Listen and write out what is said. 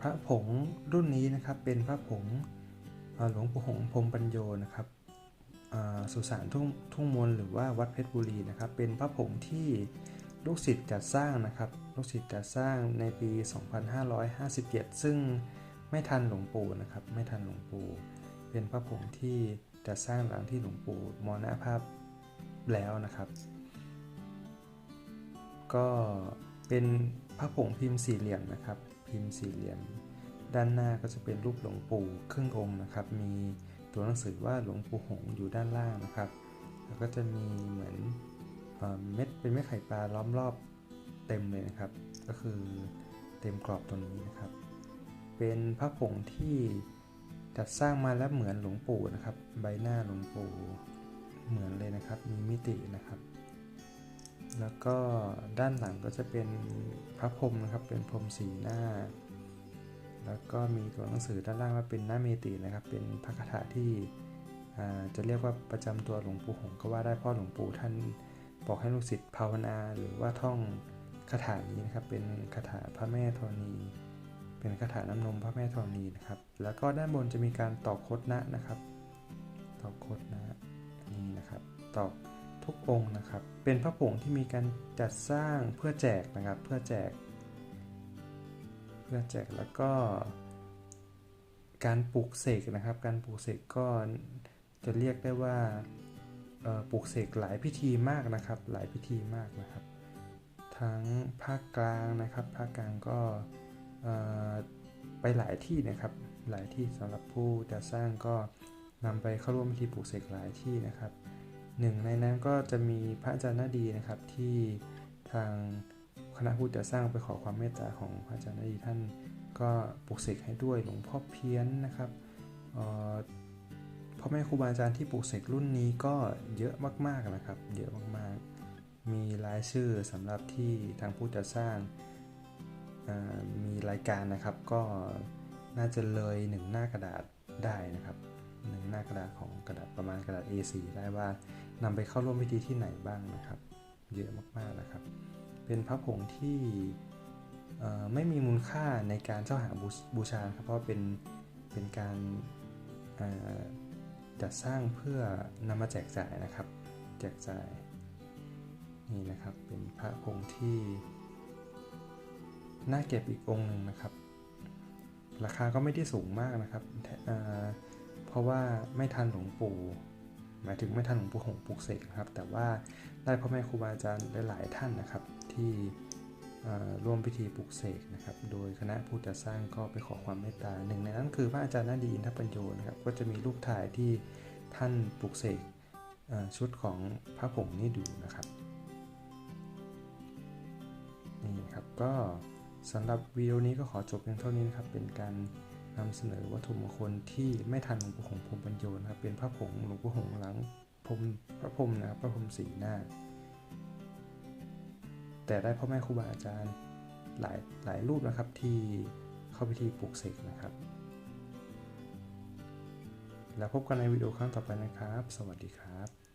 พระผงรุ่นนี้นะครับเป็นพระผงหลวงปู่หงพรมปัญโยนะครับสุสานทุ่งทุ่งมนหรือว่าวัดเพชรบุรีนะครับ เป็นพระผงที่ลูกศิษย์จัดสร้างนะครับลูกศิษย์จัดสร้างในปี 2557 ซึ่งไม่ทันหลวงปู่นะครับไม่ทันหลวงปู่ เป็นพระผงที่จัดสร้างหลังที่หลวงปู่มรณภาพแล้วนะครับ ก็เป็นพระผงพิมพ์สี่เหลี่ยมนะครับ พิมพ์สี่เหลี่ยม ด้านหน้าก็จะเป็นรูปหลวงปู่ครึ่งองค์นะครับ มีตัวหนังสือว่าหลวงปู่หงอยู่ด้านล่างนะครับ แล้วก็จะมีเหมือนเอเม็ดเป็นเม็ดไข่ปลาล้อมรอบเต็มเลยนะครับ ก็คือเต็มกรอบตัวนี้นะครับ เป็นพระผงที่จัดสร้างมาแล้วเหมือนหลวงปู่นะครับ ใบหน้าหลวงปู่เหมือนเลยนะครับ มีมิตินะครับ แล้วก็ด้านหลังก็จะเป็นพระพรมนะครับ เป็นพรมสีหน้า แล้วก็มีตัวหนังสือด้านล่างว่าเป็นหน้าเมตินะครับ เป็นพระคาถาที่าจะเรียกว่าประจำตัวหลวงปู่หงก็ว่าได้เพ่อหลวงปู่ท่านบอกให้ลูกศิษย์ภาวนา หรือว่าท่องคาถานี้นะครับ เป็นคาถาพระแม่ธรณี เป็นคาถาน้ำนมพระแม่ธรณีนะครับ แล้วก็ด้านบนจะมีการตอกคดนะนะครับ ตอกคดนะนี่นะครับ ตอก ทุกองค์นะครับ เป็นพระผงที่มีการจัดสร้างเพื่อแจกนะครับ เพื่อแจก เพื่อแจกแล้วก็ การปลูกเสกนะครับ การปลูกเสกก็จะเรียกได้ว่าปลูกเสกหลายพิธีมากนะครับ หลายพิธีมากนะครับ ทั้งภาคกลางนะครับ ภาคกลางก็ไปหลายที่นะครับ หลายที่สำหรับผู้จะสร้างก็นำไปเข้าร่วมพิธีปลูกเสกหลายที่นะครับ หนึ่งในนั้นก็จะมีพระอาจารย์นาดีนะครับที่ทางคณะผู้จะสร้างไปขอความเมตตาของพระอาจารย์นาดีท่านก็ปลุกเสกให้ด้วยหลวงพ่อเพี้ยนนะครับพ่อแม่ครูบาอาจารย์ที่ปลูกเสกรุ่นนี้ก็เยอะมากๆนะครับ เยอะมากๆ มีรายชื่อสำหรับที่ทางผู้จะสร้างมีรายการนะครับ ก็น่าจะเลยหนึ่งหน้ากระดาษได้นะครับ หนึ่งหน้ากระดาษของกระดาษประมาณกระดาษ A4 ได้ว่านำไปเข้าร่วมพิธีที่ไหนบ้างนะครับ เยอะมากๆนะครับ เป็นพระผงที่ไม่มีมูลค่าในการเจ้าหาบูชาครับเพราะเป็นเป็นการจัดสร้างเพื่อนำมาแจกจ่ายนะครับ แจกจ่ายนี่นะครับเป็นพระผงที่น่าเก็บอีกองค์หนึ่งนะครับ ราคาก็ไม่ได้สูงมากนะครับ เพราะว่าไม่ทันหลวงปู่หมายถึงไม่ทันหลวงปู่หงปลุกเสกนะครับ แต่ว่าได้พ่อแม่ครูบาอาจารย์หลาย ๆ ท่านนะครับ ที่ร่วมพิธีปลุกเสกนะครับ โดยคณะผู้จัดสร้างก็ไปขอความเมตตาหนึ่งในนั้นคือพระอาจารย์นาดีอินทปัญโยนะครับ ก็จะมีรูปถ่ายที่ท่านปลุกเสกชุดของพระผงนี่ดูนะครับนี่ครับก็สำหรับวิดีโอนี้ก็ขอจบเพียงเท่านี้นะครับเป็นการ นำเสนอวัตถุมงคลที่ไม่ทันหลวงปู่หงพรมปัญโยนะครับเป็นพระผงหลวงปู่หงหลังพรมพระพรมนะครับพระพรมสีหน้า แต่ได้พ่อแม่ครูบาอาจารย์หลายหลายรูปนะครับที่เข้าพิธีปลุกเสกนะครับ แล้วพบกันในวิดีโอครั้งต่อไปนะครับ สวัสดีครับ